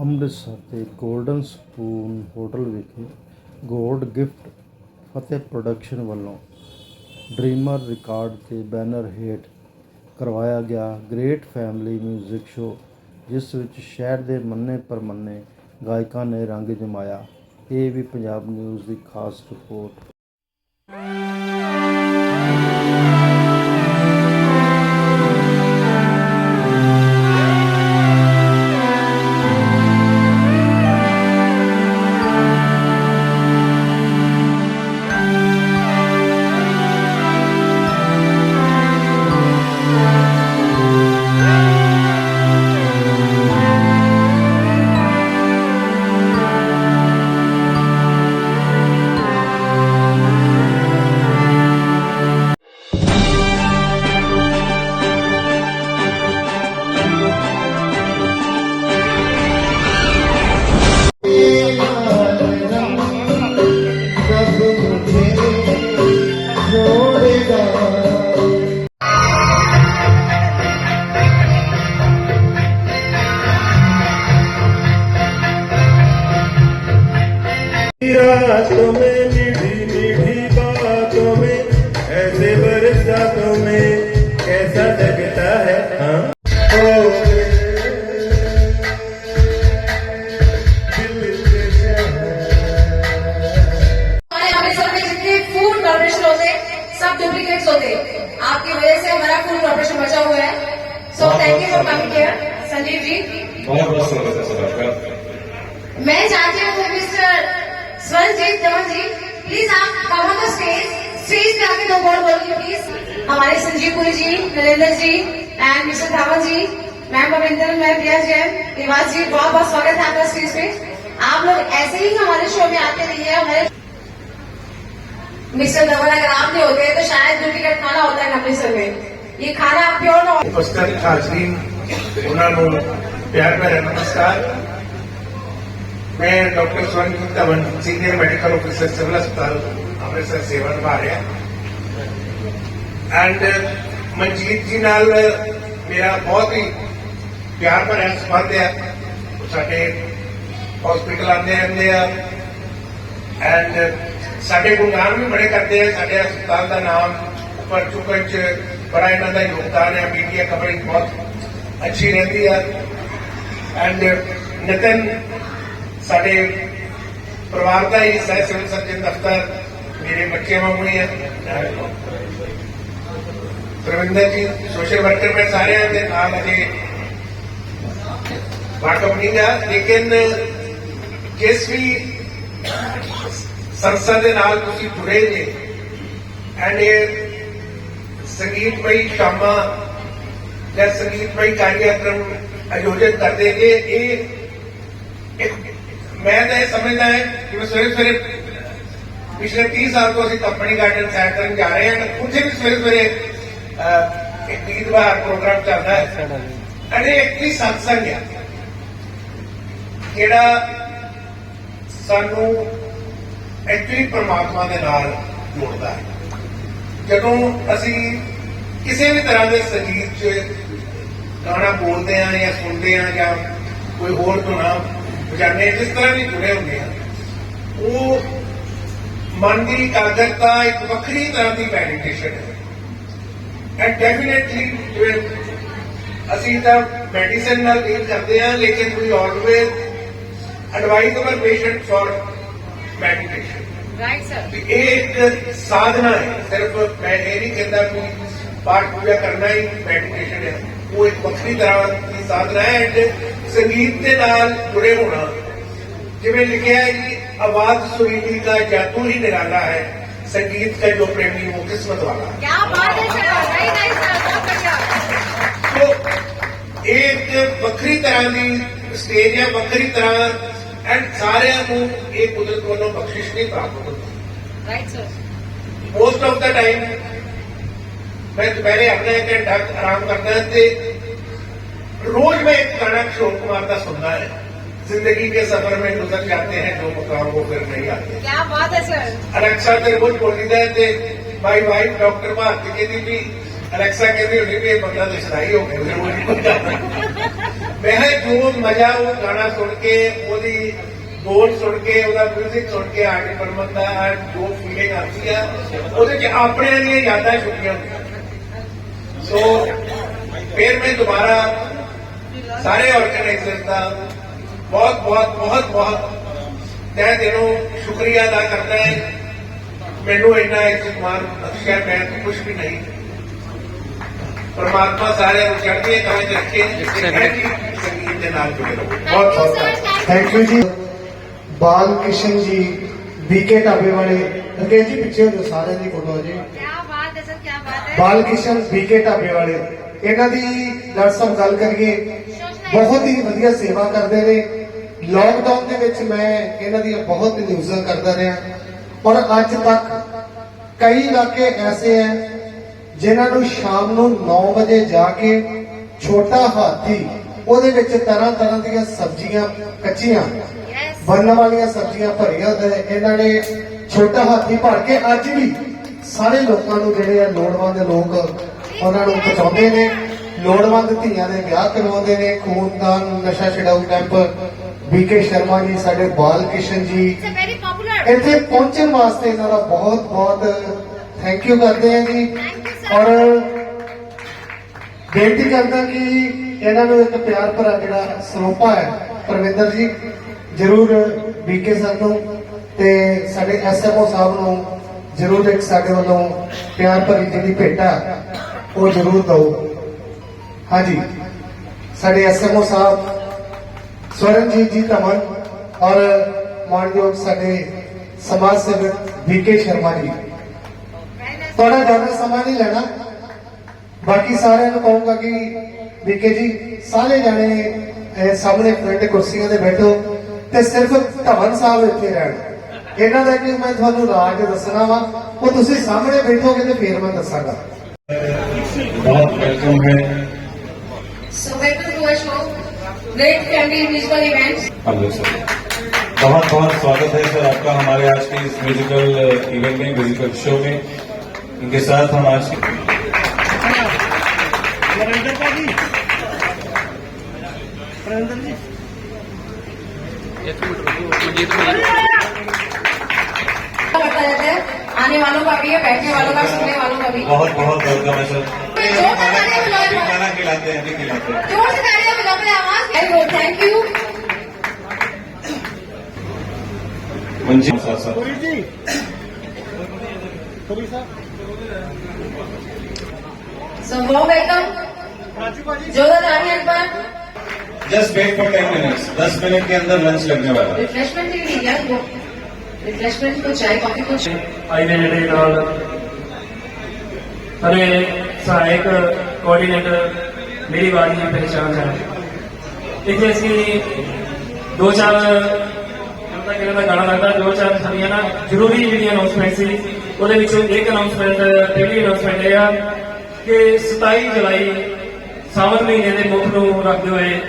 ਅੰਮ੍ਰਿਤਸਰ ਦੇ golden spoon hotel ਵਿਖੇ gold gift Fateh production ਵੱਲੋਂ ਡ੍ਰੀਮਰ ਰਿਕਾਰਡ ਦੇ ਬੈਨਰ ਹੇਠ ਕਰਵਾਇਆ ਗਿਆ ਗ੍ਰੇਟ ਫੈਮਿਲੀ ਮਿਊਜ਼ਿਕ ਸ਼ੋਅ, ਜਿਸ ਵਿੱਚ ਸ਼ਹਿਰ ਦੇ ਮੰਨੇ ਪ੍ਰਮੰਨੇ ਗਾਇਕਾਂ ਨੇ ਰੰਗ ਜਮਾਇਆ। ਇਹ ਵੀ ਪੰਜਾਬ ਨਿਊਜ਼ ਦੀ ਖਾਸ ਰਿਪੋਰਟ। Yeah. स्वागत है आपका स्टेज पे आप लोग ऐसे ही हमारे शो में आते रहिए हमारे मिस्टर धवन अगर आप नहीं होते तो शायद डुप्लीकेट खाना होता है अमृतसर में ये खाना प्योर ना हो ਉਪਸਥਿਤ ਹਾਜ਼ਰੀਨ ਉਹਨਾਂ ਨੂੰ ਪਿਆਰ ਭਰਿਆ ਨਮਸਕਾਰ ਮੈਂ doctor Swaranjit Dhawan senior medical ਅਫਸਰ ਸਿਵਲ ਹਸਪਤਾਲ ਅੰਮ੍ਰਿਤਸਰ ਸੇਵਾ ਨਿਭਾ ਰਿਹਾ ਐਂਡ ਮਨਜੀਤ ਜੀ ਨਾਲ ਮੇਰਾ ਬਹੁਤ ਹੀ ਪਿਆਰ ਭਰਿਆ ਸੰਬੰਧ ਹੈ ਉਹ ਸਾਡੇ ਹਸਪੀਟਲ ਆਉਂਦੇ ਰਹਿੰਦੇ ਆ। ਐਂਡ ਸਾਡੇ ਗੁਣਗਾਨ ਵੀ ਬੜੇ ਕਰਦੇ ਆ। ਸਾਡੇ ਹਸਪਤਾਲ ਦਾ ਨਾਮ ਉੱਪਰ ਚੁੱਕਣ ਚ ਬੜਾ ਇਹਨਾਂ ਦਾ ਯੋਗਦਾਨ ਹੈ ਮੀਡੀਆ ਕਵਰੇਜ ਬਹੁਤ ਅੱਛੀ ਰਹਿੰਦੀ ਆ। ਐਂਡ ਨਿਤਨ ਸਾਡੇ ਪਰਿਵਾਰ ਦਾ ਹੀ ਸਹਿ ਸਿਵਲ ਸਰਜਨ ਦਫਤਰ ਮੇਰੇ ਬੱਚੇ ਵਾਂਗੂ ਹੀ ਹੈ ਪ੍ਰਵਿੰਦਰ ਜੀ ਸੋਸ਼ਲ ਵਰਕਰ ਮੈਂ ਸਾਰਿਆਂ ਦੇ ਨਾਲ ਅਜੇ ਵਾਕਫ ਨਹੀਂ ਗਾ ਲੇਕਿਨ ਜਿਸ ਵੀ ਸੰਸਥਾ ਦੇ ਨਾਲ ਤੁਸੀਂ ਜੁੜੇ ਜੇ ਐਂਡ ਇਹ ਸੰਗੀਤ ਪਈ ਸ਼ਾਮਾਂ ਜਾਂ ਸੰਗੀਤ ਪਈ ਕਾਰਜਕ੍ਰਮ ਆਯੋਜਿਤ ਕਰਦੇ ਜੇ ਇਹ ਇੱਕ ਮੈਂ ਤਾਂ ਇਹ ਸਮਝਦਾ ਹੈ ਕਿ ਮੈਂ ਸਵੇਰੇ ਸਵੇਰੇ ਪਿਛਲੇ 30 ਸਾਲ ਤੋਂ ਅਸੀਂ ਕੰਪਨੀ ਗਾਰਡਨ ਸੈਰ ਕਰਨ ਜਾ ਰਹੇ ਹਾਂ ਉੱਥੇ ਵੀ ਸਵੇਰੇ ਸਵੇਰੇ ਅਹ, ਇੱਕ ਗੀਤ ਬਾਹਰ ਪ੍ਰੋਗਰਾਮ ਚੱਲਦਾ ਹੈ ਅਰੇ ਇੱਕ ਹੀ ਸਤਸੰਗ ਹੈ ਜਿਹੜਾ ਸਾਨੂੰ ਐਕਚੁਅਲੀ ਪਰਮਾਤਮਾ ਦੇ ਨਾਲ ਜੋੜਦਾ ਹੈ। ਜਦੋਂ ਅਸੀਂ ਕਿਸੇ ਵੀ ਤਰ੍ਹਾਂ ਦੇ ਸੰਗੀਤ 'ਚ ਗਾਣਾ ਬੋਲਦੇ ਆ ਜਾਂ ਸੁਣਦੇ ਆ ਜਾਂ ਕੋਈ ਹੋਰ ਧੁਨਾ ਵਜਾਉਂਦੇ ਜਿਸ ਤਰ੍ਹਾਂ ਵੀ ਜੁੜੇ ਹੁੰਦੇ ਆ ਉਹ ਮਨ ਦੀ ਇਕਾਗਰਤਾ ਇੱਕ ਵੱਖਰੀ ਤਰ੍ਹਾਂ ਦੀ ਮੈਡੀਟੇਸ਼ਨ ਹੈ। ਐਂਡ ਡੈਫੀਨਿਟਲੀ ਜਿਵੇਂ ਅਸੀਂ ਤਾਂ ਮੈਡੀਸਨ ਨਾਲ ਡੀਲ ਕਰਦੇ ਆ ਲੇਕਿਨ ਵੀ always advisable patient for meditation एक साधना है सिर्फ़ मैं ये नहीं कहता कि पाठ पूजा करना ही मेडिटेशन है। वो एक बखरी तरह की साधना है एंड संगीत के नाल जुड़े होना। जिम्मे लिखा है कि आवाज़ सुरीली का जादू ही निराला है। संगीत का जो प्रेमी वो किस्मत वाला क्या बात है तो एक बखरी तरह की स्टेज है बखरी तरह ਐਂਡ ਸਾਰਿਆਂ ਨੂੰ ਇਹ ਕੁਦਰਤ ਵੱਲੋਂ ਬਖਸ਼ਿਸ਼ ਨਹੀਂ ਪ੍ਰਾਪਤ ਹੁੰਦੀ right sir most of the time ਮੈਂ ਦੁਪਹਿਰੇ ਆਪਣਾ ਇੱਕ ਘੰਟਾ ਆਰਾਮ ਕਰਦਾ ਹਾਂ ਤੇ रोज मैं एक गाना किशोर कुमार का सुनना है जिंदगी के सफर में गुजर जाते हैं जो मुकाम वो फिर नहीं आते क्या बात है सर ਅਲੈਕਸਾ ਤੇ ਰੋਜ਼ ਬੋਲੀਦਾ ਹੈ ਤੇ ਮਾਈ ਵਾਈਫ ਡਾਕਟਰ ਭਾਰਤੀ ਕਹਿੰਦੀ ਵੀ ਅਲੈਕਸਾ ਕਹਿੰਦੀ ਹੁੰਦੀ ਵੀ ਇਹ ਬੰਦਾ ਤੇ ਸਦਾਈ ਹੋ ਗਿਆ ਮੈਂ ਜੋ ਮਜ਼ਾ, ਉਹ ਗਾਣਾ ਸੁਣ ਕੇ, ਉਹਦੀ ਬੋਲ ਸੁਣ ਕੇ, ਉਹਦਾ 뮤직 ਸੁਣ ਕੇ ਆਰਟੀ ਬਰਮਨ ਦਾ ਜੋ ਫੀਲਿੰਗ ਆਉਂਦੀ ਆ, ਉਹਦੇ ਚ ਆਪਣਿਆਂ ਦੀਆਂ ਯਾਦਾਂ ਛੁੱਟੀਆਂ ਸੋ ਫਿਰ ਮੈਂ ਦੁਬਾਰਾ ਸਾਰੇ ਆਰਗੇਨਾਈਜ਼ਰਸ ਦਾ ਬਹੁਤ ਬਹੁਤ ਬਹੁਤ ਬਹੁਤ ਤਹਿ ਦਿਲੋਂ ਸ਼ੁਕਰੀਆ ਅਦਾ ਕਰਦਾ ਹੈ। ਮੈਨੂੰ ਇੰਨਾ ਇੱਜ਼ਤ ਮਾਨ ਬਖਸ਼ਿਆ ਮੈਂ ਕੁਝ ਵੀ ਨਹੀਂ ਪਰਮਾਤਮਾ ਸਾਰਿਆਂ ਨੂੰ ਚੜ੍ਹਦੀ ਕਲਾ ਚ ਰੱਖੇ ਸੰਗੀਤ ਦੇ ਨਾਲ ਜੁੜੇ ਰਹੋ। ਬਹੁਤ ਬਹੁਤ ਥੈਂਕ ਯੂ ਜੀ। ਬਾਲ ਕਿਸ਼ਨ ਜੀ ਬੀਕੇ ਢਾਬੇ ਵਾਲੇ। ਰਕੇਸ਼ ਜੀ ਪਿੱਛੇ ਹੋ ਸਾਰਿਆਂ ਦੀ ਫੋਟੋ ਜੀ। ਕੀ ਬਾਤ ਹੈ ਸਰ ਕੀ ਬਾਤ ਹੈ। ਬਾਲ ਕਿਸ਼ਨ ਬੀਕੇ ਢਾਬੇ ਵਾਲੇ। ਇਹਨਾਂ ਦੀ ਲੜ ਸਭ ਗੱਲ ਕਰੀਏ। ਬਹੁਤ ਹੀ ਵਧੀਆ ਸੇਵਾ ਕਰਦੇ ਨੇ। ਲੋਕਡਾਊਨ ਦੇ ਵਿੱਚ ਮੈਂ ਇਹਨਾਂ ਦੀ ਬਹੁਤ ਨਿਊਜ਼ਾਂ ਕਰਦਾ ਰਿਹਾ। ਔਰ ਅੱਜ ਤੱਕ ਕਈ ਇਲਾਕੇ ਐਸੇ ਐ ਜਿਨ੍ਹਾਂ ਨੂੰ ਸ਼ਾਮ ਨੂੰ 9 ਵਜੇ ਜਾ ਕੇ ਛੋਟਾ ਹਾਥੀ ਉਹਦੇ ਵਿੱਚ ਤਰ੍ਹਾਂ ਤਰ੍ਹਾਂ ਦੀਆਂ ਸਬਜ਼ੀਆਂ ਕੱਚੀਆਂ ਬਣਨ ਵਾਲੀਆਂ ਸਬਜ਼ੀਆਂ ਭਰੀਆਂ ਤੇ ਇਹਨਾਂ ਨੇ ਛੋਟਾ ਹਾਥੀ ਭਰ ਕੇ ਅੱਜ ਵੀ ਸਾਰੇ ਲੋਕਾਂ ਨੂੰ ਜਿਹੜੇ ਆ ਲੋੜਵੰਦ ਲੋਕ ਉਹਨਾਂ ਨੂੰ ਪਹੁੰਚਾਉਂਦੇ ਨੇ ਲੋੜਵੰਦ ਧੀਆਂ ਦੇ ਵਿਆਹ ਕਰਵਾਉਂਦੇ ਨੇ ਖੂਨਦਾਨ ਨਸ਼ਾ ਛਡਾਊ ਕੈਂਪ ਬੀਕੇ ਸ਼ਰਮਾ ਜੀ ਸਾਡੇ ਬਾਲ ਕਿਸ਼ਨ ਜੀ ਇੱਥੇ ਪਹੁੰਚਣ ਵਾਸਤੇ ਇਹਨਾਂ ਦਾ ਬਹੁਤ ਬਹੁਤ ਥੈਂਕ ਯੂ ਕਰਦੇ ਆ ਜੀ। ਔਰ ਬੇਨਤੀ ਕਰਦਾ ਕਿ ਇਹਨਾਂ ਨੂੰ ਇੱਕ ਪਿਆਰ ਭਰਾ ਜਿਹੜਾ ਸਰੋਪਾ ਹੈ ਪ੍ਰਵਿੰਦਰ ਜੀ, ਜਰੂਰ ਬੀਕੇ ਸਰ ਨੂੰ ਤੇ ਸਾਡੇ ਐਸਐਮਓ ਸਾਹਿਬ ਨੂੰ ਜਰੂਰ ਇੱਕ ਸਾਡੇ ਵੱਲੋਂ ਪਿਆਰ ਭਰੀ ਜਿਹੜੀ ਭੇਟਾ, ਉਹ ਜਰੂਰ ਦਿਓ। ਹਾਂਜੀ, ਸਾਡੇ ਐਸਐਮਓ ਸਾਹਿਬ, ਸਵਰਨਜੀਤ ਜੀ ਧਮਨ ਔਰ ਮਾਨਯੋਗ ਸਾਡੇ ਸਮਾਜ ਸੇਵਕ ਵੀਕੇ ਸ਼ਰਮਾ ਜੀ। ਥੋੜਾ ਜ਼ਿਆਦਾ ਸਮਾਂ ਨਹੀਂ ਲੈਣਾ ਬਾਕੀ ਸਾਰਿਆਂ ਨੂੰ ਕਹੂੰਗਾ ਕਿ ਵੀਕੇ ਜੀ ਸਾਰੇ ਜਾਣੇ ਇਹ ਸਾਹਮਣੇ ਫਰੰਟ ਕੁਰਸੀਆਂ ਤੇ ਬੈਠੋ ਤੇ ਸਿਰਫ ਧਵਨ ਸਾਹਿਬ ਇੱਥੇ ਰਹਿਣ ਇਹਨਾਂ ਦਾ ਕਿ ਮੈਂ ਤੁਹਾਨੂੰ ਰਾਜ ਦੱਸਣਾ ਵਾ ਉਹ ਤੁਸੀਂ ਸਾਹਮਣੇ ਬੈਠੋਗੇ ਤੇ ਫੇਰ ਮੈਂ ਦੱਸਾਂਗਾ बहुत वेलकम है So welcome to our show. Great family musical events. हम लोग सब बहुत बहुत स्वागत है सर आपका हमारे आज के इस म्यूजिकल इवेंट में म्यूजिकल शो में इनके साथ हम आज है आने वालों का भी है बैठने वालों का सुनने वालों का भी। बहुत बहुत वेलकम है सर। ज़ोर से खाना खिलाते हैं खिलाते। हैं ज़ोर से तालियाँ बजाओ आवाज़। वेरी गुड थैंक यू साथ साथ So warm welcome. जोरदार तालियां पर just wait for ten minutes दस मिनट के अंदर लंच लगने वाला है रिफ्रेशमेंट भी नहीं यार वो रिफ्रेशमेंट को चाय कॉफी कुछ ਅੱਜ ਦੇ ਜਿਹੜੇ ਨਾਲ ਸਾਡੇ ਸਹਾਇਕ ਕੋਆਰਡੀਨੇਟਰ ਮੇਰੀ ਵਾਰੀ ਦੀ ਪਹਿਚਾਣ ਹੈ ਇੱਥੇ ਅਸੀਂ ਦੋ ਚਾਰ ਜਦੋਂ ਤੱਕ ਇਹਨਾਂ ਦਾ ਗਾਣਾ ਲੱਗਦਾ ਦੋ ਚਾਰ ਸਾਡੀਆਂ ਨਾ ਜ਼ਰੂਰੀ ਜਿਹੜੀਆਂ ਅਨਾਉਂਸਮੈਂਟ ਸੀ ਉਹਦੇ ਵਿੱਚੋਂ ਇੱਕ ਅਨਾਉਂਸਮੈਂਟ ਪਹਿਲੀ ਅਨਾਉਂਸਮੈਂਟ ਇਹ ਆ ਕਿ 27 ਜੁਲਾਈ ਸਾਵਨ ਮਹੀਨੇ ਦੇ ਮੁੱਖ ਨੂੰ ਰੱਖਦੇ ਹੋਏ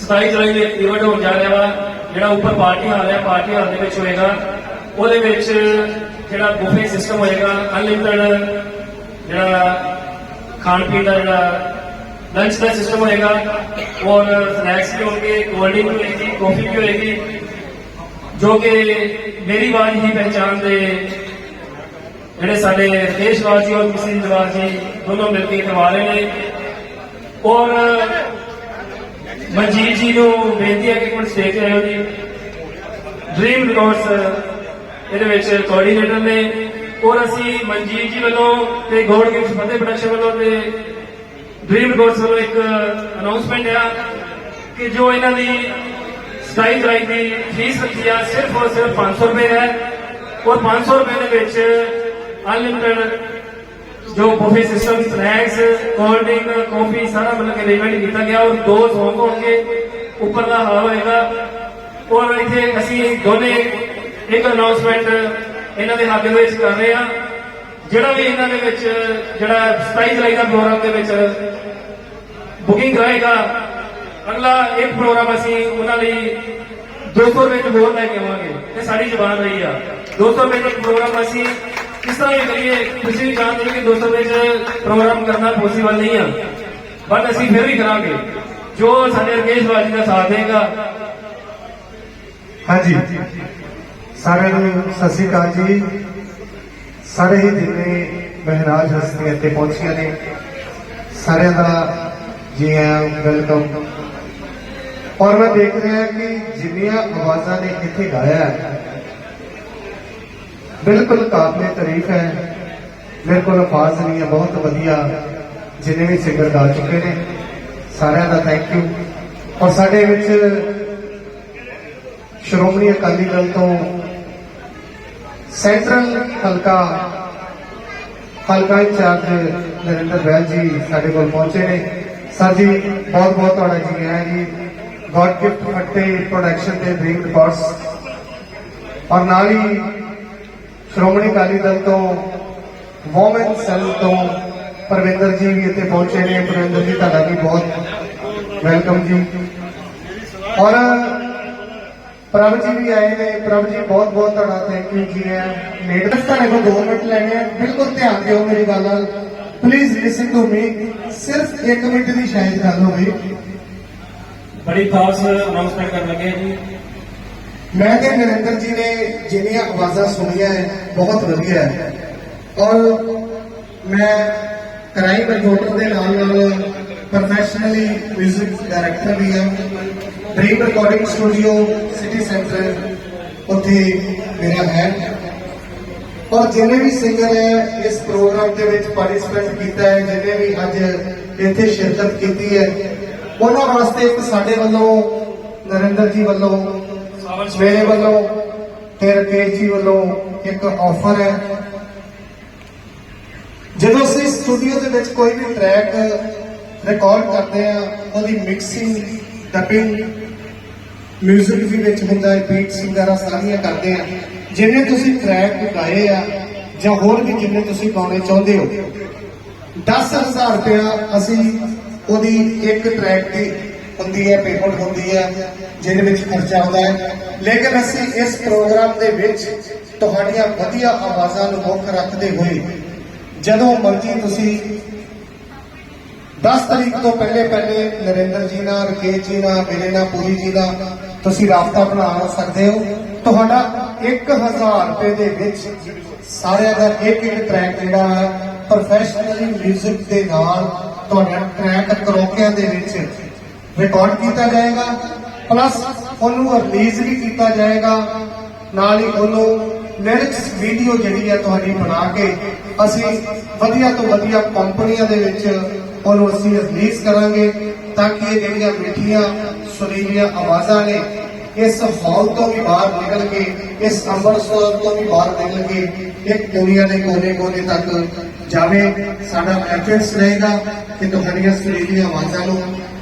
27 ਜੁਲਾਈ ਦੇ ਇੱਕ ਇਵੈਂਟ ਹੋਣ ਜਾ ਰਿਹਾ ਵਾ, ਜਿਹੜਾ ਉੱਪਰ ਪਾਰਟੀ ਹਾਲ ਹੈ, ਪਾਰਟੀ ਹਾਲ ਦੇ ਵਿੱਚ ਹੋਏਗਾ। ਉਹਦੇ ਵਿੱਚ ਜਿਹੜਾ ਬੁਫੇ ਸਿਸਟਮ ਹੋਏਗਾ ਅਨਲਿਮਿਟਡ ਜਿਹੜਾ ਖਾਣ ਪੀਣ ਦਾ ਜਿਹੜਾ ਲੰਚ ਦਾ ਸਿਸਟਮ ਹੋਏਗਾ, ਔਰ ਸਨੈਕਸ ਵੀ ਹੋਣਗੇ ਕੋਲਡ ਡਰਿੰਕ ਵੀ ਹੋਏਗੀ ਕਾਫੀ ਵੀ ਹੋਏਗੀ, ਜੋ ਕਿ ਮੇਰੀ ਆਵਾਜ਼ ਹੀ ਪਹਿਚਾਨ ਦੇ ਜਿਹੜੇ ਸਾਡੇ ਦੇਸ਼ਵਾਸੀ ਔਰ ਕਿਸੇ ਨਿਵਾਸੀ ਦੋਨੋਂ ਮਿਲ ਕੇ ਕਰਵਾ ਰਹੇ ਨੇ। ਔਰ ਮਨਜੀਤ ਜੀ ਨੂੰ ਬੇਨਤੀ ਹੈ ਕਿ ਕੁਝ ਸਟੇਜ ਤੇ ਆਇਓ ਜੀ। ਡ੍ਰੀਮ ਰਿਕਾਰਡਸ ਇਹਦੇ ਵਿੱਚ ਕੋਆਰਡੀਨੇਟਰ ਨੇ। ਔਰ ਅਸੀਂ ਮਨਜੀਤ ਜੀ ਵੱਲੋਂ ਤੇ ਗੋਲਡ ਗਿਫਟ ਫਤਿਹ ਪ੍ਰੋਡਕਸ਼ਨ ਵੱਲੋਂ ਤੇ ਡ੍ਰੀਮ ਰਿਕਾਰਡਸ ਵੱਲੋਂ ਇੱਕ ਅਨਾਉਂਸਮੈਂਟ ਆ ਕਿ ਜੋ ਇਹਨਾਂ ਦੀ ਸਟਾਈ ਜੁਲਾਈ ਦੀ ਫੀਸ ਰੱਖੀ ਆ, ਸਿਰਫ ਔਰ ਸਿਰਫ 500 ਰੁਪਏ ਹੈ। ਔਰ 500 ਰੁਪਏ ਦੇ ਵਿੱਚ ਅਨਲਿਮਿਟਡ ਜੋ buffet system snacks cold drink ਕਾਫੀ ਸਾਰਾ ਮਤਲਬ ਕਿ ਅਰੇਂਜਮੈਂਟ ਕੀਤਾ ਗਿਆ। ਔਰ ਦੋ ਸੌਂਗ ਹੋਣਗੇ। ਉੱਪਰ ਦਾ ਹਾਲ ਹੋਏਗਾ। ਔਰ ਇੱਥੇ ਅਸੀਂ ਦੋਨੇ ਇੱਕ ਅਨਾਉਂਸਮੈਂਟ ਇਹਨਾਂ ਦੇ ਹੱਕ ਦੇ ਵਿੱਚ ਕਰ ਰਹੇ ਹਾਂ। ਜਿਹੜਾ ਵੀ ਇਹਨਾਂ ਦੇ ਵਿੱਚ, ਜਿਹੜਾ 27 ਜੁਲਾਈ ਦਾ ਪ੍ਰੋਗਰਾਮ ਦੇ ਵਿੱਚ ਬੁਕਿੰਗ ਕਰਾਏਗਾ। ਅਗਲਾ ਇੱਕ ਪ੍ਰੋਗਰਾਮ ਅਸੀਂ ਉਹਨਾਂ ਲਈ 200 ਰੁਪਏ ਚ ਹੋਰ ਲੈ ਕੇ ਆਵਾਂਗੇ। ਇਹ ਸਾਡੀ ਜ਼ਬਾਨ ਰਹੀ ਆ। 200 ਰੁਪਏ ਦਾ ਪ੍ਰੋਗਰਾਮ ਅਸੀਂ ਕਿਸ ਤਰ੍ਹਾਂ ਵੀ ਕਰੀਏ, ਤੁਸੀਂ ਵੀ ਜਾਣਦੇ ਹੋ ਕਿ 200 ਰੁਪਏ ਚ ਪ੍ਰੋਗਰਾਮ ਕਰਨਾ ਪੋਸੀਬਲ ਨਹੀਂ ਆ। ਬਟ ਅਸੀਂ ਫਿਰ ਵੀ ਕਰਾਂਗੇ। ਜੋ ਸਾਡੇ ਰਕੇਸ਼ ਬਾਜੀ ਦਾ ਸਾਥ ਦੇਗਾ। ਹਾਂਜੀ। ਸਾਰਿਆਂ ਨੂੰ ਸਤਿ ਸ੍ਰੀ ਅਕਾਲ ਜੀ। ਸਾਰੇ ਹੀ ਜਿੰਨੇ ਮਹਿਰਾਜ ਹਸਤੀਆਂ ਇੱਥੇ ਪਹੁੰਚੀਆਂ ਨੇ, ਸਾਰਿਆਂ ਦਾ ਜੀ ਆਇਆਂ ਵੈਲਕਮ ਔਰ ਮੈਂ ਦੇਖ ਰਿਹਾ ਕਿ ਜਿੰਨੀਆਂ ਆਵਾਜ਼ਾਂ ਨੇ ਇੱਥੇ ਗਾਇਆ ਹੈ ਬਿਲਕੁਲ ਕਾਬਲੇ ਤਾਰੀਫ ਹੈ। ਮੇਰੇ ਕੋਲ ਅਲਫਾਜ਼ ਨਹੀਂ ਹੈ ਬਹੁਤ ਵਧੀਆ, ਜਿੰਨੇ ਵੀ ਸਿੰਗਰ ਗਾ ਚੁੱਕੇ ਨੇ। ਸਾਰਿਆਂ ਦਾ ਥੈਂਕ ਯੂ ਔਰ ਸਾਡੇ ਵਿੱਚ ਸ਼੍ਰੋਮਣੀ ਅਕਾਲੀ ਦਲ ਤੋਂ ਸੈਂਟਰਲ ਹਲਕਾ ਹਲਕਾ ਇੰਚਾਰਜ ਨਰਿੰਦਰ ਬੈਲ ਜੀ ਸਾਡੇ ਕੋਲ ਪਹੁੰਚੇ ਨੇ। ਸਰ ਜੀ ਬਹੁਤ ਬਹੁਤ ਤੁਹਾਡਾ ਜੀ ਆਇਆਂ ਜੀ। ਗੋਡ ਗਿਫਟ ਫੱਟੇ ਪ੍ਰੋਡਕਸ਼ਨ ਦੇ ਡ੍ਰੀਮ ਰਿਕਾਰਡਸ ਔਰ ਨਾਲ ਹੀ ਸ਼੍ਰੋਮਣੀ ਅਕਾਲੀ ਦਲ ਤੋਂ, ਵੂਮਨ ਸੈੱਲ ਤੋਂ ਪਰਵਿੰਦਰ ਜੀ ਵੀ ਇੱਥੇ ਪਹੁੰਚੇ ਨੇ। ਪਰਵਿੰਦਰ ਜੀ, ਤੁਹਾਡਾ ਵੀ ਬਹੁਤ ਵੈਲਕਮ ਜੀ। ਔਰ ਪ੍ਰਭ ਜੀ ਵੀ ਆਏ ਨੇ। ਪ੍ਰਭ ਜੀ, ਬਹੁਤ ਬਹੁਤ ਤੁਹਾਡਾ ਥੈਂਕ ਯੂ ਜੀ ਹੈ ਲੇਟ ਤੁਹਾਡੇ ਕੋਲ 2 ਮਿੰਟ ਲੈਣੇ ਆ। ਬਿਲਕੁਲ ਧਿਆਨ ਦਿਓ ਮੇਰੀ ਗੱਲ ਨਾਲ। ਪਲੀਜ਼ ਲਿਸਨ ਟੂ ਮੀ ਸਿਰਫ 1 ਮਿੰਟ ਦੀ ਸ਼ਾਇਦ ਗੱਲ ਹੋਵੇ। ਬੜੀ ਖਾਸ ਅਨਾਉਂਸਮੈਂਟ ਕਰਨ ਲੱਗੇ ਜੀ। ਮੈਂ ਤੇ ਨਰਿੰਦਰ ਜੀ ਨੇ ਜਿੰਨੀਆਂ ਆਵਾਜ਼ਾਂ ਸੁਣੀਆਂ ਬਹੁਤ ਵਧੀਆ ਹੈ। ਔਰ ਮੈਂ ਕ੍ਰਾਈਮ ਕੰਪਿਊਟਰ ਦੇ ਨਾਲ ਨਾਲ ਪ੍ਰੋਫੈਸ਼ਨਲੀ ਮਿਊਜ਼ਿਕ ਡਾਇਰੈਕਟਰ ਵੀ ਹਾਂ। Dream recording studio city centre ਉੱਥੇ ਮੇਰਾ ਹੈ। ਔਰ ਜਿੰਨੇ ਵੀ ਸਿੰਗਰ ਹੈ, ਇਸ ਪ੍ਰੋਗਰਾਮ ਦੇ ਵਿੱਚ ਪਾਰਟਿਸਿਪੇਟ ਕੀਤਾ ਹੈ, ਜਿੰਨੇ ਵੀ ਅੱਜ ਇੱਥੇ ਸ਼ਿਰਕਤ ਕੀਤੀ ਹੈ, ਉਹਨਾਂ ਵਾਸਤੇ ਇੱਕ ਸਾਡੇ ਵੱਲੋਂ, ਨਰਿੰਦਰ ਜੀ ਵੱਲੋਂ ਮੇਰੇ ਵੱਲੋਂ ਤੇ ਰਕੇਸ਼ ਜੀ ਵੱਲੋਂ ਇੱਕ ਆਫਰ ਹੈ। ਜਦੋਂ ਅਸੀਂ ਸਟੂਡੀਓ ਦੇ ਵਿੱਚ ਕੋਈ ਵੀ ਟਰੈਕ ਰਿਕਾਰਡ ਕਰਦੇ ਆ ਉਹਦੀ ਮਿਕਸਿੰਗ ਡਬਿੰਗ 뮤직 ਵੀ ਵਿੱਚ ਹੁੰਦਾ ਹੈ ਬੀਟਸ ਵਗੈਰਾ ਸਾਰੀਆਂ ਕਰਦੇ ਆ ਜਿੰਨੇ ਤੁਸੀਂ ਟਰੈਕ ਗਾਏ ਆ ਜਾਂ ਹੋਰ ਵੀ ਜਿੰਨੇ ਤੁਸੀਂ ਗਾਉਣੇ ਚਾਹੁੰਦੇ ਹੋ 10000 ਰੁਪਇਆ ਅਸੀਂ ਉਹਦੀ ਇੱਕ ਟਰੈਕ ਦੀ ਹੁੰਦੀ ਹੈ ਪੇਮੈਂਟ ਹੁੰਦੀ ਹੈ, ਜਿਹਦੇ ਵਿੱਚ ਖਰਚਾ ਆਉਂਦਾ ਹੈ। ਲੇਕਿਨ ਅਸੀਂ ਇਸ ਪ੍ਰੋਗਰਾਮ ਦੇ ਵਿੱਚ ਤੁਹਾਡੀਆਂ ਵਧੀਆ ਆਵਾਜ਼ਾਂ ਨੂੰ ਮੁੱਖ ਰੱਖਦੇ ਹੋਏ ਜਦੋਂ ਮਰਜ਼ੀ ਤੁਸੀਂ 10 ਤਰੀਕ ਤੋਂ ਪਹਿਲੇ ਪਹਿਲੇ ਨਰਿੰਦਰ ਜੀ ਨਾਲ, ਰਕੇਸ਼ ਜੀ ਨਾਲ, ਮੇਰੇ ਨਾਲ, ਪੂਰੀ ਜੀ ਦਾ ਤੁਸੀਂ ਰਾਬਤਾ ਬਣਾ ਸਕਦੇ ਹੋ। ਤੁਹਾਡਾ 1000 ਰੁਪਏ ਦੇ ਵਿੱਚ ਸਾਰਿਆਂ ਦਾ ਇੱਕ ਇੱਕ ਟਰੈਕ ਜਿਹੜਾ ਹੈ ਪ੍ਰੋਫੈਸ਼ਨਲੀ 뮤직 ਦੇ ਨਾਲ ਤੁਹਾਡਾ ਟਰੈਕ ਕਰੋਕਿਆਂ ਦੇ ਵਿੱਚ ਰਿਕਾਰਡ ਕੀਤਾ ਜਾਏਗਾ ਪਲੱਸ ਉਹਨੂੰ ਰਿਲੀਜ਼ ਵੀ ਕੀਤਾ ਜਾਏਗਾ। ਨਾਲ ਹੀ ਉਹਨੂੰ ਲਿਰਿਕਸ ਵੀਡੀਓ ਜਿਹੜੀ ਹੈ ਤੁਹਾਡੀ ਬਣਾ ਕੇ ਅਸੀਂ ਵਧੀਆ ਤੋਂ ਵਧੀਆ ਕੰਪਨੀਆਂ ਦੇ ਵਿੱਚ ਉਹਨੂੰ ਅਸੀਂ ਰਿਲੀਜ਼ ਕਰਾਂਗੇ ਤਾਂ ਕਿ ਇਹ ਜਿਹੜੀਆਂ ਮਿੱਠੀਆਂ ਸੁਰੀਲੀਆਂ ਆਵਾਜ਼ਾਂ ਨੇ ਇਸ ਹਾਲ ਤੋਂ ਵੀ ਬਾਹਰ ਨਿਕਲ ਕੇ ਇਸ ਅੰਮ੍ਰਿਤਸਰ ਤੋਂ ਵੀ ਬਾਹਰ ਨਿਕਲ ਕੇ ਇੱਕ ਦੁਨੀਆ ਦੇ ਕੋਨੇ-ਕੋਨੇ ਤੱਕ ਜਾਵੇ ਸਾਡਾ ਐਫਰਟਸ ਰਹੇਗਾ ਕਿ ਤੁਹਾਡੀਆਂ ਸੁਰੀਲੀਆਂ ਆਵਾਜ਼ਾਂ ਨੂੰ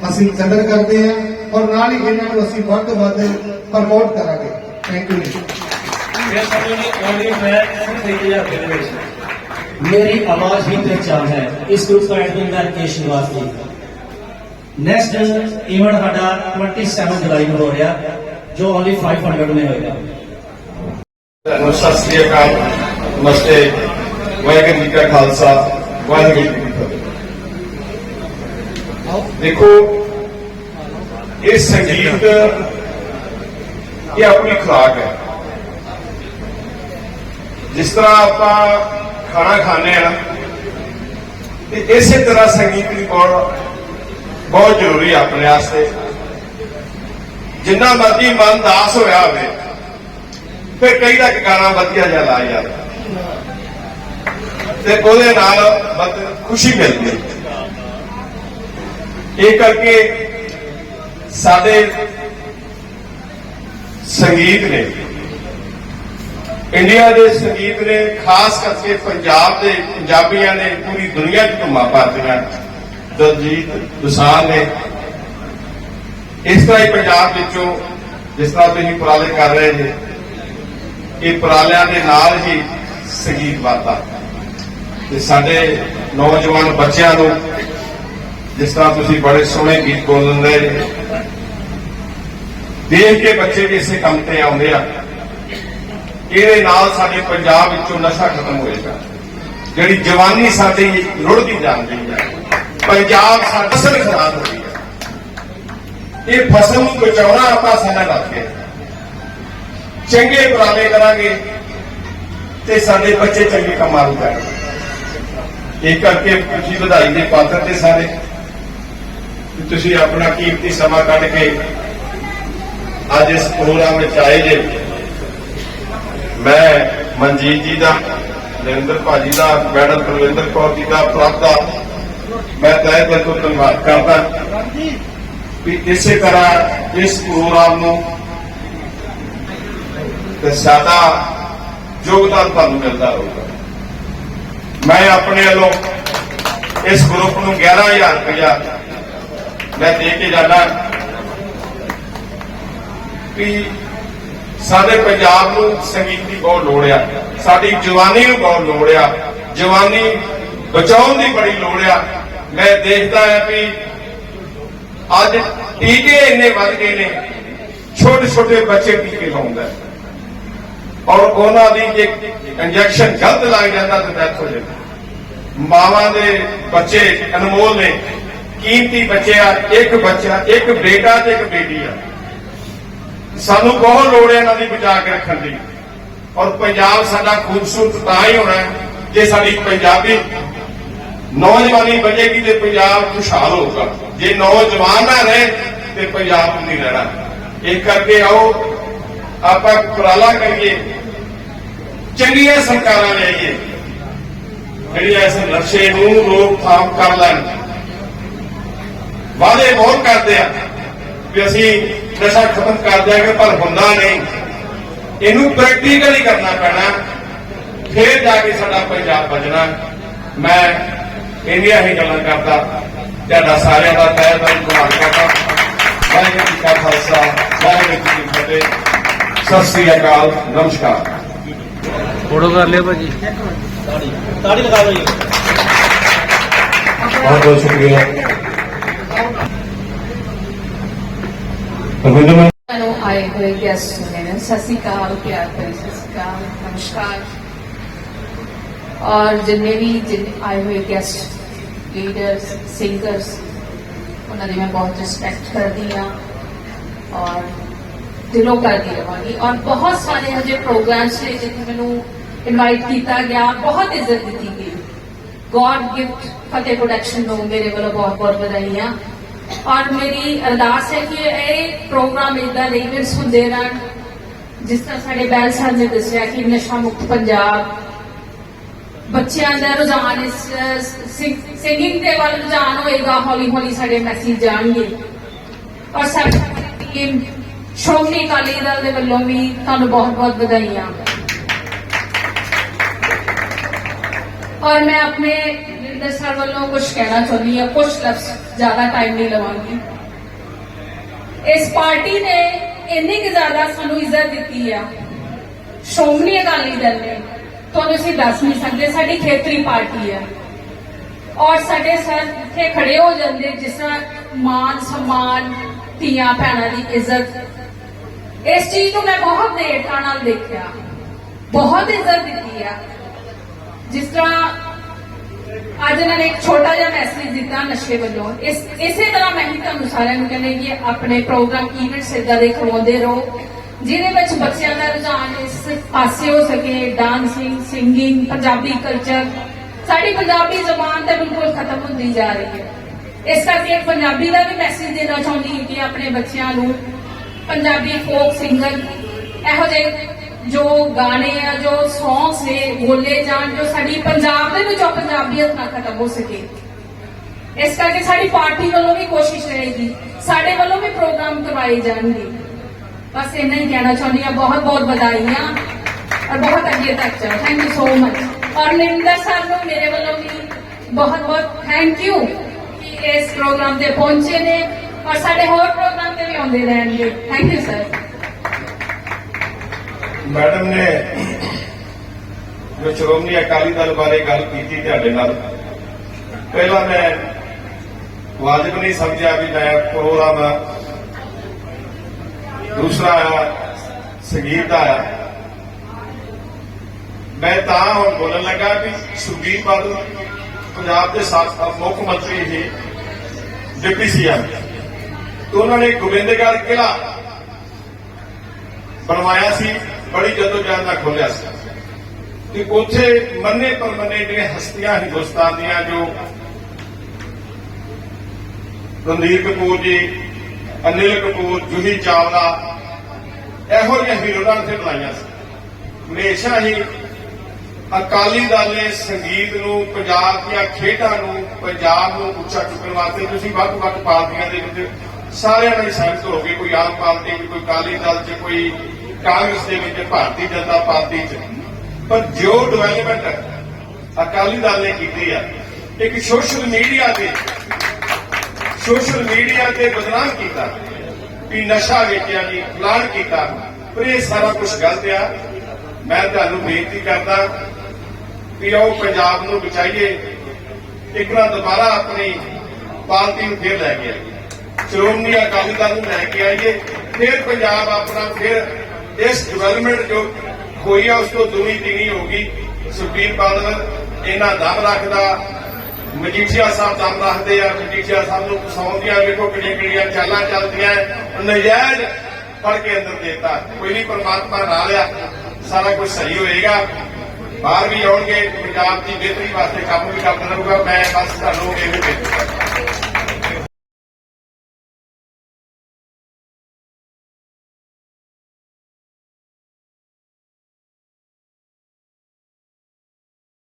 ਅਸੀਂ ਕਦਰ ਕਰਦੇ ਹਾਂ ਔਰ ਨਾਲ ਹੀ ਇਹਨਾਂ ਨੂੰ ਅਸੀਂ ਵੱਧ ਤੋਂ ਵੱਧ ਪ੍ਰਮੋਟ ਕਰਾਂਗੇ ਥੈਂਕ ਯੂ ਫਿਰ ਸਾਨੂੰ ਜੀ ਆਡੀਓ ਟਰੈਕ ਸਿਰਫ 1000 ਰੁਪਏ ਦੇ ਵਿੱਚ मेरी आवाज ही पहचान है इस ग्रुप का एडमिन मैं राकेश निवासी नेक्स्ट इवेंट साडा 27 जुलाई ਨੂੰ ਹੋ ਰਿਹਾ ਜੋ ਓਨਲੀ 500 में ਹੋਏਗਾ ਤੁਹਾਨੂੰ ਸਤਿ ਸ੍ਰੀ ਅਕਾਲ ਨਮਸਤੇ ਵਾਹਿਗੁਰੂ ਜੀ ਕਾ ਖਾਲਸਾ ਵਾਹਿਗੁਰੂ ਜੀ ਕੀ ਫਤਿਹ ਦੇਖੋ ਇਹ ਸੰਗੀਤ ਇਹ ਆਪਣੀ ਖੁਰਾਕ ਹੈ ਜਿਸ ਤਰ੍ਹਾਂ ਆਪਾਂ ਖਾਣਾ ਖਾਂਦੇ ਆ ਤੇ ਇਸੇ ਤਰ੍ਹਾਂ ਸੰਗੀਤ ਵੀ ਬਹੁਤ ਬਹੁਤ ਜ਼ਰੂਰੀ ਹੈ ਆਪਣੇ ਵਾਸਤੇ ਜਿੰਨਾ ਮਰਜ਼ੀ ਮਨ ਦਾਸ ਹੋਇਆ ਹੋਵੇ, ਫਿਰ ਕਈ ਦਾ ਗਾਣਾ ਵਧੀਆ ਜਿਹਾ ਲਾ ਯਾਰ। ਤੇ ਉਹਦੇ ਨਾਲ ਬਤ ਖੁਸ਼ੀ ਮਿਲਦੀ ਹੈ। ਇਹ ਕਰਕੇ ਸਾਡੇ ਸੰਗੀਤ ਨੇ, ਇੰਡੀਆ ਦੇ ਸੰਗੀਤ ਨੇ, ਖਾਸ ਕਰਕੇ ਪੰਜਾਬ ਦੇ ਪੰਜਾਬੀਆਂ ਨੇ ਪੂਰੀ ਦੁਨੀਆ 'ਚ ਧੁੰਮਾਂ ਪਾਤੀਆਂ ਦਲਜੀਤ ਦੁਸਾਨ ਨੇ ਇਸ ਤਰ੍ਹਾਂ ਹੀ ਪੰਜਾਬ ਵਿੱਚੋਂ ਜਿਸ ਤਰ੍ਹਾਂ ਤੁਸੀਂ ਉਪਰਾਲੇ ਕਰ ਰਹੇ ਜੀ, ਇਹ ਉਪਰਾਲਿਆਂ ਦੇ ਨਾਲ ਹੀ ਸੰਗੀਤ ਵਾਤਾ ਤੇ ਸਾਡੇ ਨੌਜਵਾਨ ਬੱਚਿਆਂ ਨੂੰ ਜਿਸ ਤਰ੍ਹਾਂ ਤੁਸੀਂ ਬੜੇ ਸੋਹਣੇ ਗੀਤ ਬੋਲਦੇ ਦਿੰਦੇ ਦੇਖ ਕੇ ਬੱਚੇ ਵੀ ਇਸੇ ਕੰਮ ਤੇ ਆਉਂਦੇ ਆ। ਇਹਦੇ ਨਾਲ ਸਾਡੇ ਪੰਜਾਬ ਵਿੱਚੋਂ ਨਸ਼ਾ ਖਤਮ ਹੋਏਗਾ ਜਿਹੜੀ ਜਵਾਨੀ ਸਾਡੀ ਰੁੜਦੀ ਜਾਂਦੀ ਹੈ ਪੰਜਾਬ ਸਾਡਾ ਅਸਲ ਖਰਾਬ ਹੋ ਰਹੀ ਹੈ ਇਹ ਫਸਲ ਨੂੰ ਬਚਾਉਣਾ ਆਪਾਂ ਸਾਡਾ ਲੱਗ ਗਿਆ ਚੰਗੇ ਉਪਰਾਲੇ ਕਰਾਂਗੇ ਤੇ ਸਾਡੇ ਬੱਚੇ ਚੰਗੇ ਕੰਮਾਂ ਨੂੰ ਕਰਨਗੇ ਇਹ ਕਰਕੇ ਤੁਸੀਂ ਵਧਾਈ ਦੇ ਪਾਤਰ ਤੇ ਸਾਰੇ। ਤੁਸੀਂ ਆਪਣਾ ਕੀਮਤੀ ਸਮਾਂ ਕੱਢ ਕੇ ਅੱਜ ਇਸ ਪ੍ਰੋਗਰਾਮ ਵਿੱਚ ਆਏ ਜੇ। ਮੈਂ ਮਨਜੀਤ ਜੀ ਦਾ, ਨਰਿੰਦਰ ਭਾਜੀ ਦਾ, ਮੈਡਮ ਪ੍ਰਵਿੰਦਰ ਕੌਰ ਜੀ ਦਾ ਪ੍ਰਭ ਮੈਂ ਤਹਿ ਦਿਲ ਤੋਂ ਧੰਨਵਾਦ ਕਰਦਾ। ਵੀ ਇਸੇ ਤਰ੍ਹਾਂ ਇਸ ਪ੍ਰੋਗਰਾਮ ਨੂੰ ਤੇ ਸਾਡਾ ਯੋਗਦਾਨ ਤੁਹਾਨੂੰ ਮਿਲਦਾ ਰਹੂਗਾ। ਮੈਂ ਆਪਣੇ ਵੱਲੋਂ ਇਸ ਗਰੁੱਪ ਨੂੰ 11000 ਰੁਪਇਆ ਮੈਂ ਦੇ ਕੇ ਜਾਣਾ ਵੀ ਸਾਡੇ ਪੰਜਾਬ ਨੂੰ ਸੰਗੀਤ ਦੀ ਬਹੁਤ ਲੋੜ ਆ। ਸਾਡੀ ਜਵਾਨੀ ਨੂੰ ਬਹੁਤ ਲੋੜ ਆ। ਜਵਾਨੀ ਬਚਾਉਣ ਦੀ ਬੜੀ ਲੋੜ ਆ। ਮੈਂ ਦੇਖਦਾ ਹਾਂ ਵੀ ਅੱਜ ਟੀਕੇ ਇੰਨੇ ਵੱਧ ਗਏ ਨੇ ਛੋਟੇ ਛੋਟੇ ਬੱਚੇ ਟੀਕੇ ਲਾਉਂਦਾ ਔਰ ਉਹਨਾਂ ਦੀ ਜੇ ਇੰਜੈਕਸ਼ਨ ਗਲਤ ਲੱਗ ਜਾਂਦਾ ਤਾਂ ਡੈਥ ਹੋ ਜਾਂਦੀ। ਮਾਵਾਂ ਦੇ ਬੱਚੇ ਅਨਮੋਲ ਨੇ, ਕੀਮਤੀ ਬੱਚੇ ਆ, ਇੱਕ ਬੱਚਾ, ਇੱਕ ਬੇਟਾ ਤੇ ਇੱਕ ਬੇਟੀ ਆ। ਸਾਨੂੰ ਬਹੁਤ ਲੋੜ ਹੈ ਇਹਨਾਂ ਦੀ ਬਚਾ ਕੇ ਰੱਖਣ ਦੀ। ਔਰ ਪੰਜਾਬ ਸਾਡਾ ਖੂਬਸੂਰਤ ਤਾਂ ਹੀ ਹੋਣਾ ਜੇ ਸਾਡੀ ਪੰਜਾਬੀ ਨੌਜਵਾਨੀ ਵਧੇਗੀ ਤੇ ਪੰਜਾਬ ਖੁਸ਼ਹਾਲ ਹੋਊਗਾ। ਜੇ ਨੌਜਵਾਨ ਨਾ ਰਹੇ ਤੇ ਪੰਜਾਬ ਨਹੀਂ ਰਹਿਣਾ। ਇਹ ਕਰਕੇ ਆਓ, ਆਪਾਂ ਉਪਰਾਲਾ ਕਰੀਏ। ਚੰਗੀਆਂ ਸਰਕਾਰਾਂ ਲਿਆਈਏ ਜਿਹੜੀਆਂ ਇਸ ਨਸ਼ੇ ਨੂੰ ਰੋਕਥਾਮ ਕਰ ਲੈਣ। ਵਾਅਦੇ ਬਹੁਤ ਕਰਦੇ ਆ ਵੀ ਅਸੀਂ ਨਸ਼ਾ ਖਤਮ ਕਰ ਦਿਆਂਗੇ, ਪਰ ਹੁੰਦਾ ਨਹੀਂ। ਇਹਨੂੰ ਪ੍ਰੈਕਟੀਕਲੀ ਕਰਨਾ ਪੈਣਾ। ਫੇਰ ਜਾ ਕੇ ਸਾਡਾ ਪੰਜਾਬ ਬਚਣਾ ਮੈਂ ਇੰਨੀਆਂ ਹੀ ਗੱਲਾਂ ਕਰਦਾ। ਤੁਹਾਡਾ ਸਾਰਿਆਂ ਦਾ ਤਹਿ ਦਿਲ ਧੰਨਵਾਦ ਕਰਦਾ ਵਾਹਿਗੁਰੂ ਜੀ ਕਾ ਖਾਲਸਾ ਵਾਹਿਗੁਰੂ ਜੀ ਕੀ ਫਤਿਹ ਸਤਿ ਸ੍ਰੀ ਅਕਾਲ ਨਮਸਕਾਰ ਫੋਟੋ ਕਰ ਲਿਓ ਭਾਜੀ ਤਾੜੀ ਲਗਾ ਲਓ ਜੀ बहुत बहुत शुक्रिया रविंद्र मैम ਨੂੰ ਆਏ ਹੋਏ ਗੈਸਟ ਨੇ ਸਤਿ ਸ਼੍ਰੀ ਅਕਾਲ ਪਿਆਰ ਭਰੀ ਸਤਿ ਸ਼੍ਰੀ ਅਕਾਲ ਨਮਸਕਾਰ ਔਰ ਜਿੰਨੇ ਵੀ ਜਿਨ ਆਏ ਹੋਏ ਗੈਸਟ ਲੀਡਰਸ ਸਿੰਗਰਸ ਉਹਨਾਂ ਦੀ ਮੈਂ ਬਹੁਤ ਰਿਸਪੈਕਟ ਕਰਦੀ ਹਾਂ ਔਰ ਦਿਲੋਂ ਕਰਦੀ ਰਵਾਂਗੀ ਔਰ ਬਹੁਤ ਸਾਰੇ ਹਜੇ ਪ੍ਰੋਗਰਾਮਸ ਨੇ ਜਿੱਥੇ ਮੈਨੂੰ ਇਨਵਾਈਟ ਕੀਤਾ ਗਿਆ, ਬਹੁਤ ਇੱਜ਼ਤ ਦਿੱਤੀ ਗਈ। ਗੋਡ ਗਿਫਟ ਫਤਿਹ ਪ੍ਰੋਡਕਸ਼ਨ ਨੂੰ ਮੇਰੇ ਵੱਲੋਂ ਬਹੁਤ ਬਹੁਤ ਵਧਾਈਆਂ। ਔਰ ਮੇਰੀ ਅਰਦਾਸ ਹੈ ਕਿ ਇਹ ਪ੍ਰੋਗਰਾਮ ਇਦਾਂ ਦੇ ਹੁੰਦੇ ਰਹਿਣ। ਜਿਸ ਤਰ੍ਹਾਂ ਸਾਡੇ ਬੈਲ ਸਾਹਿਬ ਨੇ ਦੱਸਿਆ ਕਿ ਨਸ਼ਾ ਮੁਕਤ ਪੰਜਾਬ ਬੱਚਿਆਂ ਦਾ ਰੁਝਾਨ ਇਸ ਸਿੰਗਿੰਗ ਦੇ ਵੱਲ ਰੁਝਾਨ ਹੋਏਗਾ, ਹੌਲੀ ਹੌਲੀ ਸਾਡੇ ਮੈਸੇਜ ਜਾਣਗੇ। ਔਰ ਸਾਡੀ ਟੀਮ ਸ਼੍ਰੋਮਣੀ ਅਕਾਲੀ ਦਲ ਦੇ ਵੱਲੋਂ ਵੀ ਤੁਹਾਨੂੰ ਬਹੁਤ ਬਹੁਤ ਵਧਾਈਆਂ। ਔਰ ਮੈਂ ਆਪਣੇ ਜਿੰਦਰ ਸਰ ਵੱਲੋਂ ਕੁਝ ਕਹਿਣਾ ਚਾਹੁੰਦੀ ਹਾਂ ਕੁਝ ਲਫ਼ਜ਼ ਜ਼ਿਆਦਾ ਟਾਈਮ ਨਹੀਂ ਲਵਾਂਗੀ। ਇਸ ਪਾਰਟੀ ਨੇ ਇੰਨੀ ਕਿ ਜ਼ਿਆਦਾ ਸਾਨੂੰ ਇੱਜ਼ਤ ਦਿੱਤੀ ਆ, ਸ਼੍ਰੋਮਣੀ ਅਕਾਲੀ ਦਲ ਨੇ। ਤੁਹਾਨੂੰ ਅਸੀਂ ਦੱਸ ਨਹੀਂ ਸਕਦੇ, ਸਾਡੀ ਖੇਤਰੀ ਪਾਰਟੀ ਹੈ। ਔਰ ਸਾਡੇ ਸਰ ਇੱਥੇ ਖੜੇ ਹੋ ਜਾਂਦੇ, ਜਿਸ ਤਰ੍ਹਾਂ ਮਾਨ ਸਨਮਾਨ, ਧੀਆਂ ਭੈਣਾਂ ਦੀ ਇੱਜ਼ਤ। ਇਸ ਚੀਜ਼ ਨੂੰ ਮੈਂ ਬਹੁਤ ਨੇੜਤਾ ਨਾਲ ਦੇਖਿਆ। ਬਹੁਤ ਇੱਜ਼ਤ ਦਿੱਤੀ ਆ। ਜਿਸ ਤਰ੍ਹਾਂ ਅੱਜ ਇਹਨਾਂ ਨੇ ਇੱਕ ਛੋਟਾ ਜਿਹਾ ਮੈਸੇਜ ਦਿੱਤਾ ਨਸ਼ੇ ਵੱਲੋਂ। ਇਸ, ਇਸੇ ਤਰ੍ਹਾਂ ਮੈਂ ਹੀ ਤੁਹਾਨੂੰ ਸਾਰਿਆਂ ਨੂੰ ਕਹਿੰਦੇ ਕਿ ਆਪਣੇ ਪ੍ਰੋਗਰਾਮ ਇਵੈਂਟਸ ਇਦਾਂ ਦੇ ਕਰਵਾਉਂਦੇ ਰਹੋ। ਜਿਹਦੇ ਵਿੱਚ ਬੱਚਿਆਂ ਦਾ ਰੁਝਾਨ ਇਸ ਪਾਸੇ ਹੋ ਸਕੇ ਡਾਂਸਿੰਗ ਸਿੰਗਿੰਗ ਪੰਜਾਬੀ ਕਲਚਰ ਸਾਡੀ ਪੰਜਾਬੀ ਜ਼ਬਾਨ ਤਾਂ ਬਿਲਕੁਲ ਖਤਮ ਹੁੰਦੀ ਜਾ ਰਹੀ ਹੈ। ਇਸ ਕਰਕੇ ਪੰਜਾਬੀ ਦਾ ਵੀ ਮੈਸੇਜ ਦੇਣਾ ਚਾਹੁੰਦੀ ਹਾਂ ਕਿ ਆਪਣੇ ਬੱਚਿਆਂ ਨੂੰ ਪੰਜਾਬੀ ਫੋਕ ਸਿੰਗਰ ਇਹੋ ਜਿਹੇ ਜੋ ਗਾਣੇ ਆ, ਜੋ ਸੌਂਗਸ ਨੇ, ਬੋਲੇ ਜਾਣ, ਜੋ ਸਾਡੀ ਪੰਜਾਬ ਦੇ ਵਿੱਚੋਂ ਪੰਜਾਬੀਅਤ ਨਾ ਖਤਮ ਹੋ ਸਕੇ। ਇਸ ਕਰਕੇ ਸਾਡੀ ਪਾਰਟੀ ਵੱਲੋਂ ਵੀ ਕੋਸ਼ਿਸ਼ ਰਹੇਗੀ। ਸਾਡੇ ਵੱਲੋਂ ਵੀ ਪ੍ਰੋਗਰਾਮ ਕਰਵਾਏ ਜਾਣਗੇ। ਬਸ ਇੰਨਾ ਹੀ ਕਹਿਣਾ ਚਾਹੁੰਦੀ ਹਾਂ, ਬਹੁਤ ਬਹੁਤ ਵਧਾਈਆਂ ਔਰ ਬਹੁਤ ਅੱਗੇ ਤੱਕ ਚਲੋ ਥੈਂਕ ਯੂ ਸੋ ਮਚ ਔਰ ਨਿੰਦਰ ਸਰ ਨੂੰ ਮੇਰੇ ਵੱਲੋਂ ਵੀ ਬਹੁਤ ਬਹੁਤ ਥੈਂਕ ਯੂ ਕਿ ਇਸ ਪ੍ਰੋਗਰਾਮ ਤੇ ਪਹੁੰਚੇ ਨੇ ਔਰ ਸਾਡੇ ਹੋਰ ਪ੍ਰੋਗਰਾਮ ਤੇ ਵੀ ਆਉਂਦੇ ਰਹਿਣਗੇ। ਥੈਂਕ ਯੂ ਸਰ ਮੈਡਮ ਨੇ ਜੋ ਸ਼੍ਰੋਮਣੀ ਅਕਾਲੀ ਦਲ ਬਾਰੇ ਗੱਲ ਕੀਤੀ ਤੁਹਾਡੇ ਨਾਲ, ਪਹਿਲਾਂ ਮੈਂ ਵਾਜਬ ਨਹੀਂ ਸਮਝਿਆ ਵੀ ਮੈਂ ਪ੍ਰੋਗਰਾਮ ਦੂਸਰਾ ਸੰਗੀਤ ਦਾ ਆਇਆ ਮੈਂ ਤਾਂ ਹੁਣ ਬੋਲਣ ਲੱਗਾ ਕਿ ਸੁਖਬੀਰ ਬਾਦਲ ਪੰਜਾਬ ਦੇ ਸਾਬਕਾ ਮੁੱਖ ਮੰਤਰੀ ਹੀ ਡਿਪਟੀ ਸੀਐਮ ਤੇ ਉਹਨਾਂ ਨੇ ਗੋਬਿੰਦਗੜ੍ਹ ਕਿਲਾ ਬਣਵਾਇਆ ਸੀ, ਬੜੀ ਜਦੋਜਹਿਦ ਨਾਲ ਖੋਲਿਆ ਸੀ। ਤੇ ਉੱਥੇ ਮੰਨੇ ਪਰਮੰਨੇ ਜਿਹੜੀਆਂ ਹਸਤੀਆਂ ਹਿੰਦੁਸਤਾਨ ਦੀਆਂ ਜੋ ਰਣਧੀਰ ਕਪੂਰ ਜੀ ਅਨਿਲ ਕਪੂਰ, ਜੁਹੀ ਚਾਵਲਾ, ਇਹੋ ਜਿਹੇ ਹੀਰੋਆਂ ਨੇ ਬਣਾਈਆਂ ਸੀ। ਹਮੇਸ਼ਾ ਹੀ ਅਕਾਲੀ ਦਲ ਨੇ ਸੰਗੀਤ ਨੂੰ, ਪੰਜਾਬ ਦੀਆਂ ਖੇਡਾਂ ਨੂੰ, ਪੰਜਾਬ ਨੂੰ ਉੱਚਾ ਚੁੱਕਣ ਵਾਸਤੇ ਤੁਸੀਂ ਵੱਖ-ਵੱਖ ਪਾਰਟੀਆਂ ਦੇ ਵਿੱਚ ਸਾਰਿਆਂ ਨਾਲ ਸਹਿਮਤ ਹੋ ਗਏ। ਕੋਈ ਆਮ ਪਾਰਟੀ 'ਚ ਕੋਈ ਅਕਾਲੀ ਦਲ 'ਚ, ਕੋਈ ਕਾਂਗਰਸ ਦੇ ਵਿੱਚ, ਭਾਰਤੀ ਜਨਤਾ ਪਾਰਟੀ 'ਚ। ਪਰ ਜੋ ਡਿਵੈਲਪਮੈਂਟ ਅਕਾਲੀ ਦਲ ਨੇ ਕੀਤੀ ਆ, ਇੱਕ ਸੋਸ਼ਲ ਮੀਡੀਆ ਤੇ ਸੋਸ਼ਲ ਮੀਡੀਆ ਤੇ ਬਦਨਾਮ ਕੀਤਾ ਕਿ ਨਸ਼ਾ ਵੇਚਿਆ ਜੀ ਪਲਾਨ ਕੀਤਾ। ਪਰ ਇਹ ਸਾਰਾ ਕੁਝ ਗਲਤ ਆ। ਮੈਂ ਤੁਹਾਨੂੰ ਬੇਨਤੀ ਕਰਦਾ ਕਿ ਆਓ ਪੰਜਾਬ ਨੂੰ ਬਚਾਈਏ। ਇੱਕ ਵਾਰ ਦੁਬਾਰਾ ਆਪਣੀ ਪਾਰਟੀ ਨੂੰ ਫੇਰ ਲੈ ਕੇ ਆਈਏ। ਸ਼੍ਰੋਮਣੀ ਅਕਾਲੀ ਦਲ ਨੂੰ ਲੈ ਕੇ ਆਈਏ। ਫਿਰ ਪੰਜਾਬ ਆਪਣਾ, ਫਿਰ ਇਸ ਡਿਵੈਲਪਮੈਂਟ ਜੋ ਹੋਈ ਆ, ਉਸ ਤੋਂ ਦੂਣੀ ਤਿਗਣੀ ਹੋਗੀ ਸੁਖਬੀਰ ਬਾਦਲ ਇਹਨਾਂ ਦਮ ਰੱਖਦਾ। ਮਜੀਠੀਆ ਸਾਹਿਬ ਦਮ ਰੱਖਦੇ ਆ, ਮਜੀਠੀਆ ਸਾਹਿਬ ਨੂੰ ਫਸਾਉਂਦੀਆਂ, ਵੇਖੋ ਕਿਹੜੀਆਂ ਕਿਹੜੀਆਂ ਚਾਲਾਂ ਚੱਲਦੀਆਂ, ਨਜਾਇਜ਼ ਫੜ ਕੇ ਅੰਦਰ ਦੇਤਾ। ਕੋਈ ਨਹੀਂ, ਪਰਮਾਤਮਾ ਨਾਲ ਆ, ਸਾਰਾ ਕੁਝ ਸਹੀ ਹੋਏਗਾ। ਬਾਹਰ ਵੀ ਆਉਣਗੇ, ਪੰਜਾਬ ਦੀ ਬਿਹਤਰੀ ਵਾਸਤੇ ਕੰਮ ਵੀ ਕਰਦਾ ਰਹੂਗਾ ਮੈਂ ਬਸ ਤੁਹਾਨੂੰ ਇਹ ਬੇਨਤੀ ਕਰਦਾ।